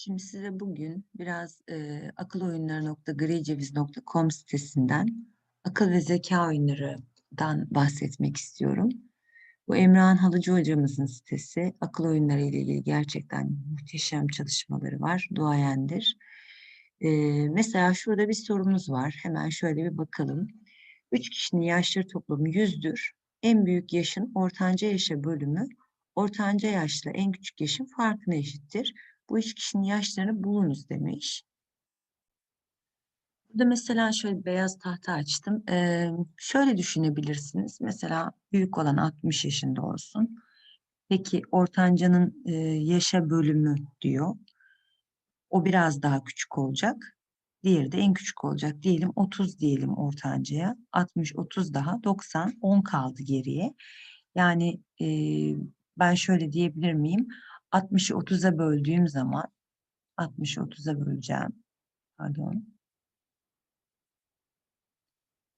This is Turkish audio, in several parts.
Şimdi size bugün biraz e, akıloyunları.griceviz.com sitesinden akıl ve zeka oyunlarından bahsetmek istiyorum. Bu Emrah'ın Halıcı hocamızın sitesi. Akıl oyunları ile ilgili gerçekten muhteşem çalışmaları var. Duayendir. E, mesela şurada bir sorumuz var. Hemen şöyle bir bakalım. Üç kişinin yaşları toplamı yüzdür. En büyük yaşın ortanca yaşa bölümü ortanca yaşla en küçük yaşın farkına eşittir. Bu üç kişinin yaşlarını bulunuz demiş. Burada mesela şöyle beyaz tahta açtım. Ee, şöyle düşünebilirsiniz. Mesela büyük olan 60 yaşında olsun. Peki ortancanın e, yaşa bölümü diyor. O biraz daha küçük olacak. Diğeri de en küçük olacak. Diyelim 30 diyelim ortancaya. 60, 30 daha 90, 10 kaldı geriye. Yani e, ben şöyle diyebilir miyim? 60'ı 30'a böldüğüm zaman 60'ı 30'a böleceğim. Pardon.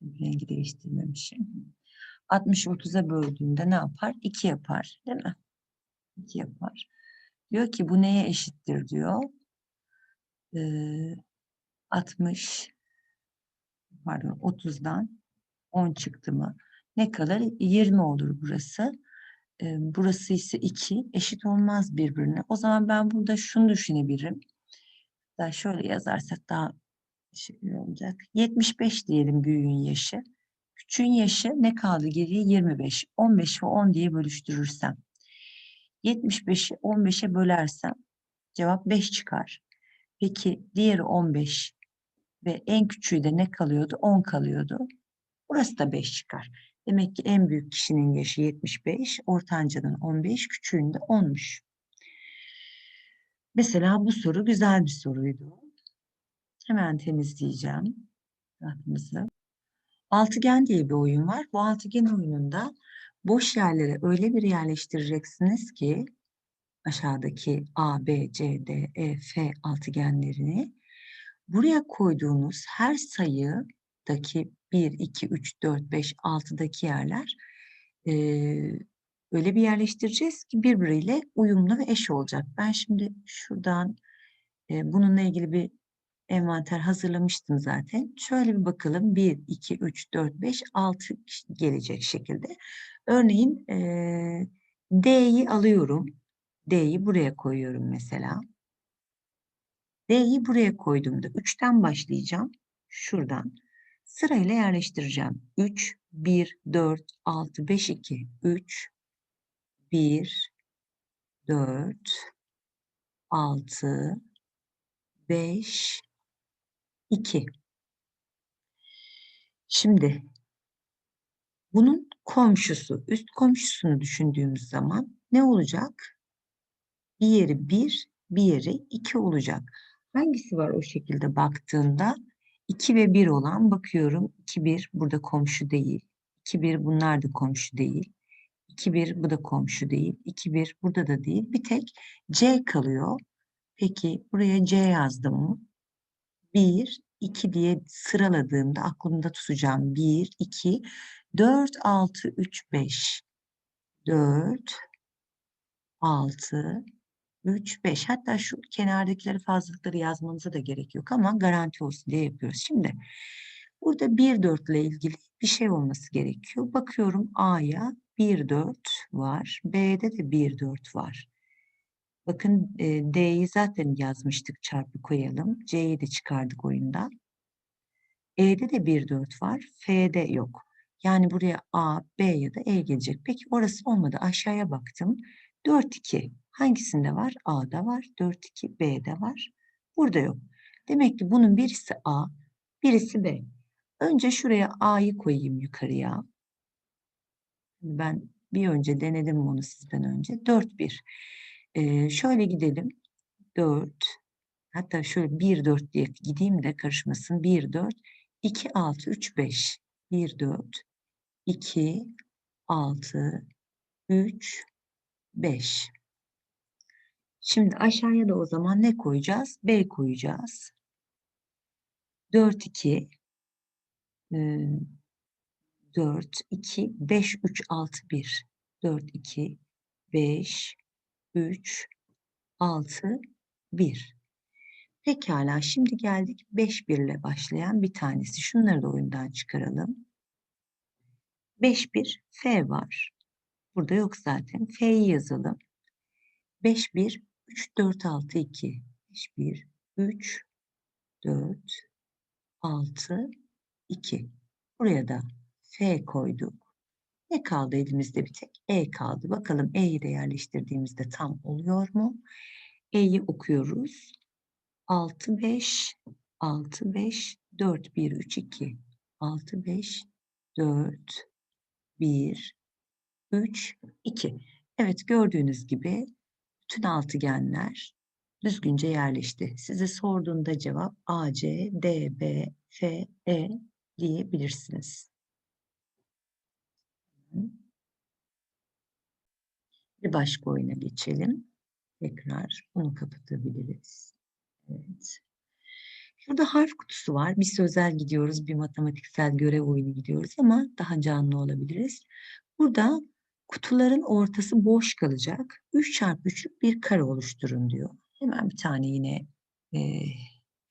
Rengi değiştirmemişim. 60'ı 30'a böldüğümde ne yapar? 2 yapar. Değil mi? 2 yapar. Diyor ki bu neye eşittir diyor. Ee, 60 pardon 30'dan 10 çıktı mı? Ne kalır? 20 olur burası. Burası ise 2 eşit olmaz birbirine. O zaman ben burada şunu düşünebilirim. Daha şöyle yazarsak daha şey olacak. 75 diyelim büyüğün yaşı. Küçüğün yaşı ne kaldı geriye? 25. 15 ve 10 diye bölüştürürsem. 75'i 15'e bölersem cevap 5 çıkar. Peki diğeri 15 ve en küçüğü de ne kalıyordu? 10 kalıyordu. Burası da 5 çıkar. Demek ki en büyük kişinin yaşı 75, ortancanın 15, küçüğün de 10'muş. Mesela bu soru güzel bir soruydu. Hemen temizleyeceğim. Altıgen diye bir oyun var. Bu altıgen oyununda boş yerlere öyle bir yerleştireceksiniz ki aşağıdaki A, B, C, D, E, F altıgenlerini buraya koyduğunuz her sayıdaki 1, 2, 3, 4, 5, 6'daki yerler e, öyle bir yerleştireceğiz ki birbiriyle uyumlu ve eş olacak. Ben şimdi şuradan e, bununla ilgili bir envanter hazırlamıştım zaten. Şöyle bir bakalım. 1, 2, 3, 4, 5, 6 gelecek şekilde. Örneğin e, D'yi alıyorum. D'yi buraya koyuyorum mesela. D'yi buraya koyduğumda 3'ten başlayacağım. Şuradan. Sırayla yerleştireceğim. 3, 1, 4, 6, 5, 2, 3, 1, 4, 6, 5, 2. Şimdi bunun komşusu, üst komşusunu düşündüğümüz zaman ne olacak? Bir yeri 1, bir yeri 2 olacak. Hangisi var o şekilde baktığında? 2 ve 1 olan bakıyorum. 2, 1 burada komşu değil. 2, 1 bunlar da komşu değil. 2, 1 bu da komşu değil. 2, 1 burada da değil. Bir tek C kalıyor. Peki buraya C yazdım. 1, 2 diye sıraladığımda aklımda tutacağım. 1, 2, 4, 6, 3, 5. 4, 6, 3, 5. Hatta şu kenardakileri fazlalıkları yazmanıza da gerek yok ama garanti olsun diye yapıyoruz. Şimdi burada 1, 4 ile ilgili bir şey olması gerekiyor. Bakıyorum A'ya 1, 4 var. B'de de 1, 4 var. Bakın e, D'yi zaten yazmıştık çarpı koyalım. C'yi de çıkardık oyunda. E'de de 1, 4 var. F'de yok. Yani buraya A, B ya da E gelecek. Peki orası olmadı. Aşağıya baktım. 4, 2. Hangisinde var? A'da var. 4, 2. B'de var. Burada yok. Demek ki bunun birisi A, birisi B. Önce şuraya A'yı koyayım yukarıya. Ben bir önce denedim bunu sizden önce. 4, 1. Ee, şöyle gidelim. 4. Hatta şöyle 1, 4 diye gideyim de karışmasın. 1, 4. 2, 6, 3, 5. 1, 4. 2, 6, 3, 5. Şimdi aşağıya da o zaman ne koyacağız? B koyacağız. 4, 2, 4, 2, 5, 3, 6, 1. 4, 2, 5, 3, 6, 1. Pekala şimdi geldik 5 1 ile başlayan bir tanesi. Şunları da oyundan çıkaralım. 5 1 F var. Burada yok zaten. F'yi yazalım. 5 1 3 4 6 2 5 1 3 4 6 2 Buraya da F koyduk. Ne kaldı elimizde bir tek? E kaldı. Bakalım E'yi de yerleştirdiğimizde tam oluyor mu? E'yi okuyoruz. 6 5 6 5 4 1 3 2 6 5 4 1 3 2 Evet gördüğünüz gibi bütün altıgenler düzgünce yerleşti. Size sorduğunda cevap A, C, D, B, F, E diyebilirsiniz. Bir başka oyuna geçelim. Tekrar bunu kapatabiliriz. Evet. Şurada harf kutusu var. Bir sözel gidiyoruz, bir matematiksel görev oyunu gidiyoruz ama daha canlı olabiliriz. Burada kutuların ortası boş kalacak. 3 çarpı 3'lük bir kare oluşturun diyor. Hemen bir tane yine e,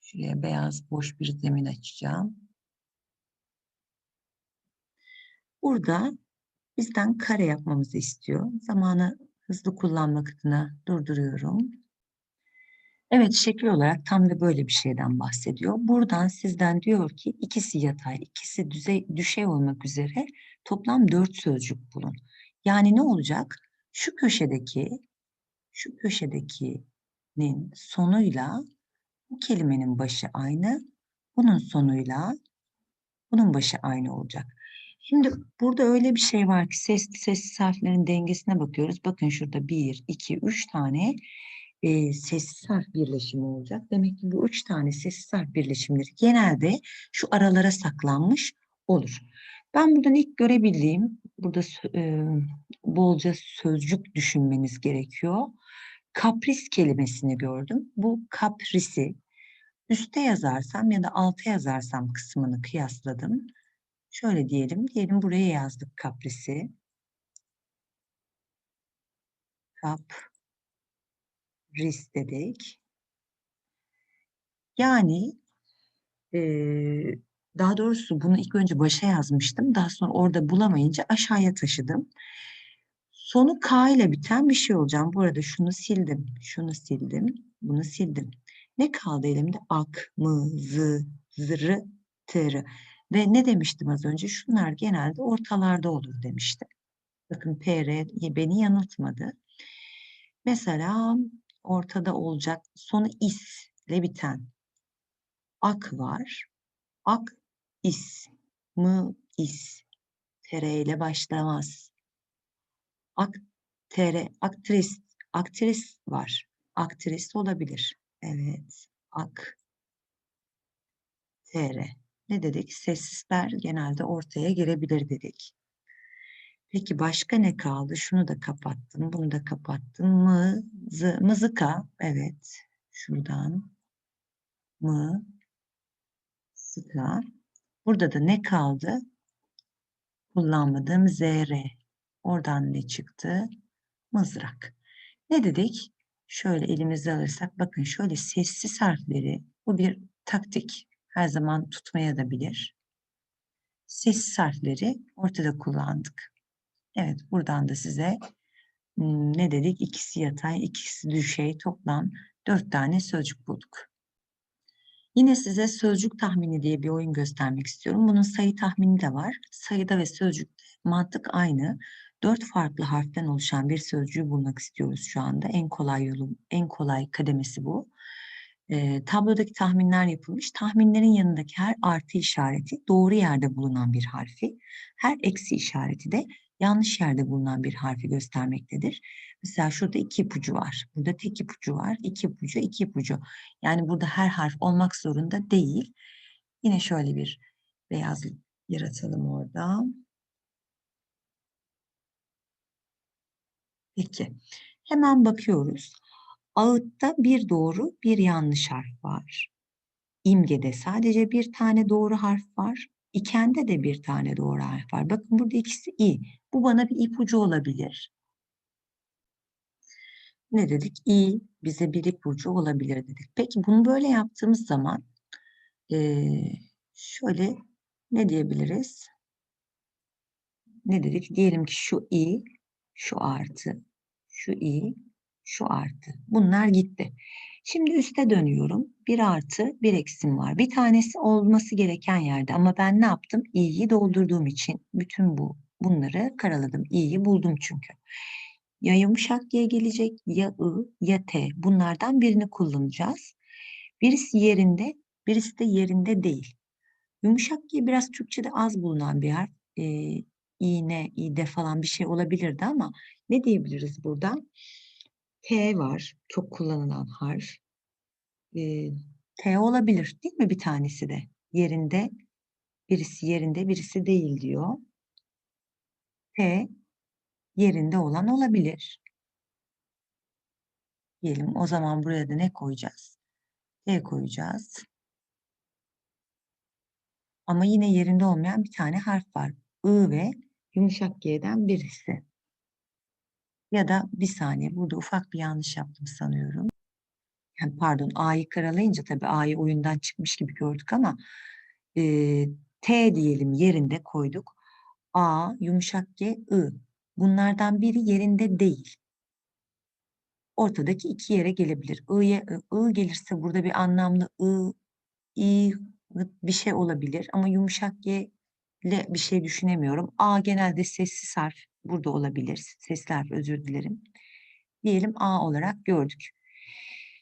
şuraya beyaz boş bir zemin açacağım. Burada bizden kare yapmamızı istiyor. Zamanı hızlı kullanmak adına durduruyorum. Evet, şekil olarak tam da böyle bir şeyden bahsediyor. Buradan sizden diyor ki ikisi yatay, ikisi düzey, düşey olmak üzere toplam dört sözcük bulun. Yani ne olacak? Şu köşedeki, şu köşedekinin sonuyla bu kelimenin başı aynı, bunun sonuyla bunun başı aynı olacak. Şimdi burada öyle bir şey var ki sesli sessiz harflerin dengesine bakıyoruz. Bakın şurada bir, iki, üç tane e, sessiz harf birleşimi olacak. Demek ki bu üç tane sessiz harf birleşimleri genelde şu aralara saklanmış olur. Ben buradan ilk görebildiğim, burada e, bolca sözcük düşünmeniz gerekiyor. Kapris kelimesini gördüm. Bu kaprisi üste yazarsam ya da alta yazarsam kısmını kıyasladım. Şöyle diyelim, diyelim buraya yazdık kaprisi. Kap, ris dedik. Yani e, daha doğrusu bunu ilk önce başa yazmıştım. Daha sonra orada bulamayınca aşağıya taşıdım. Sonu K ile biten bir şey olacağım. Bu arada şunu sildim, şunu sildim, bunu sildim. Ne kaldı elimde? Ak, mı, zı, zırı, tırı. Ve ne demiştim az önce? Şunlar genelde ortalarda olur demiştim. Bakın PR beni yanıltmadı. Mesela ortada olacak sonu is ile biten ak var. Ak is, mı is, tere ile başlamaz. Ak tere, aktris, aktris var. Aktris olabilir. Evet, ak tere. Ne dedik? Sessizler genelde ortaya girebilir dedik. Peki başka ne kaldı? Şunu da kapattım, bunu da kapattım. Mı, zı, mızıka. Evet. Şuradan. Mı, sıka. Burada da ne kaldı? Kullanmadığım zr. Oradan ne çıktı? Mızrak. Ne dedik? Şöyle elimize alırsak bakın şöyle sessiz harfleri bu bir taktik. Her zaman tutmaya da bilir. Sessiz harfleri ortada kullandık. Evet, buradan da size ne dedik? İkisi yatay, ikisi düşey toplam dört tane sözcük bulduk. Yine size sözcük tahmini diye bir oyun göstermek istiyorum. Bunun sayı tahmini de var. Sayıda ve sözcükte mantık aynı. Dört farklı harften oluşan bir sözcüğü bulmak istiyoruz şu anda. En kolay yolu, en kolay kademesi bu. E, tablodaki tahminler yapılmış. Tahminlerin yanındaki her artı işareti doğru yerde bulunan bir harfi, her eksi işareti de yanlış yerde bulunan bir harfi göstermektedir. Mesela şurada iki ipucu var. Burada tek ipucu var. İki ipucu, iki ipucu. Yani burada her harf olmak zorunda değil. Yine şöyle bir beyaz yaratalım orada. Peki. Hemen bakıyoruz. Ağıtta bir doğru, bir yanlış harf var. İmgede sadece bir tane doğru harf var. İkende de bir tane doğru harf var. Bakın burada ikisi i. Bu bana bir ipucu olabilir. Ne dedik? İ, bize bir ipucu olabilir dedik. Peki bunu böyle yaptığımız zaman eee, şöyle ne diyebiliriz? Ne dedik? Diyelim ki şu i, şu artı, şu i, şu artı. Bunlar gitti. Şimdi üste dönüyorum. Bir artı, bir eksim var. Bir tanesi olması gereken yerde ama ben ne yaptım? i'yi doldurduğum için bütün bu bunları karaladım. i'yi buldum çünkü. Ya yumuşak G gelecek, ya I, ya T. Bunlardan birini kullanacağız. Birisi yerinde, birisi de yerinde değil. Yumuşak G biraz Türkçe'de az bulunan bir harf. Ee, iğne, ide falan bir şey olabilirdi ama ne diyebiliriz burada? T var, çok kullanılan harf. Ee, T olabilir değil mi bir tanesi de? Yerinde, birisi yerinde, birisi değil diyor. T yerinde olan olabilir. Diyelim o zaman buraya da ne koyacağız? T koyacağız. Ama yine yerinde olmayan bir tane harf var. I ve yumuşak G'den birisi. Ya da bir saniye burada ufak bir yanlış yaptım sanıyorum. Yani pardon A'yı karalayınca tabii A'yı oyundan çıkmış gibi gördük ama e, T diyelim yerinde koyduk. A, yumuşak G, I. Bunlardan biri yerinde değil. Ortadaki iki yere gelebilir. I'ye I gelirse burada bir anlamlı I, I bir şey olabilir ama yumuşak G ile bir şey düşünemiyorum. A genelde sessiz harf burada olabilir. Sesli harf özür dilerim. Diyelim A olarak gördük.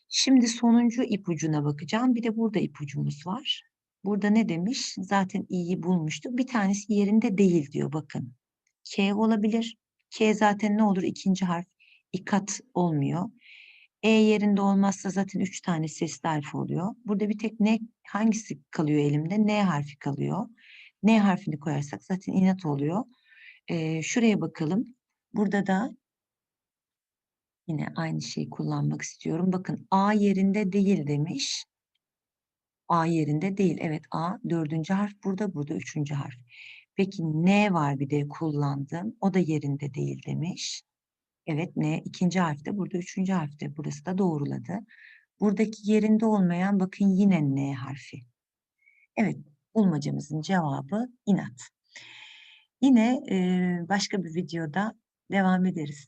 Şimdi sonuncu ipucuna bakacağım. Bir de burada ipucumuz var. Burada ne demiş? Zaten i'yi bulmuştuk. Bir tanesi yerinde değil diyor bakın. K olabilir. K zaten ne olur? İkinci harf. İkat olmuyor. E yerinde olmazsa zaten üç tane sesli harf oluyor. Burada bir tek ne hangisi kalıyor elimde? N harfi kalıyor. N harfini koyarsak zaten inat oluyor. Ee, şuraya bakalım. Burada da yine aynı şeyi kullanmak istiyorum. Bakın A yerinde değil demiş. A yerinde değil. Evet A dördüncü harf burada, burada üçüncü harf. Peki N var bir de kullandım. O da yerinde değil demiş. Evet N ikinci harfte, burada üçüncü harfte. Burası da doğruladı. Buradaki yerinde olmayan bakın yine N harfi. Evet bulmacamızın cevabı inat. Yine e, başka bir videoda devam ederiz.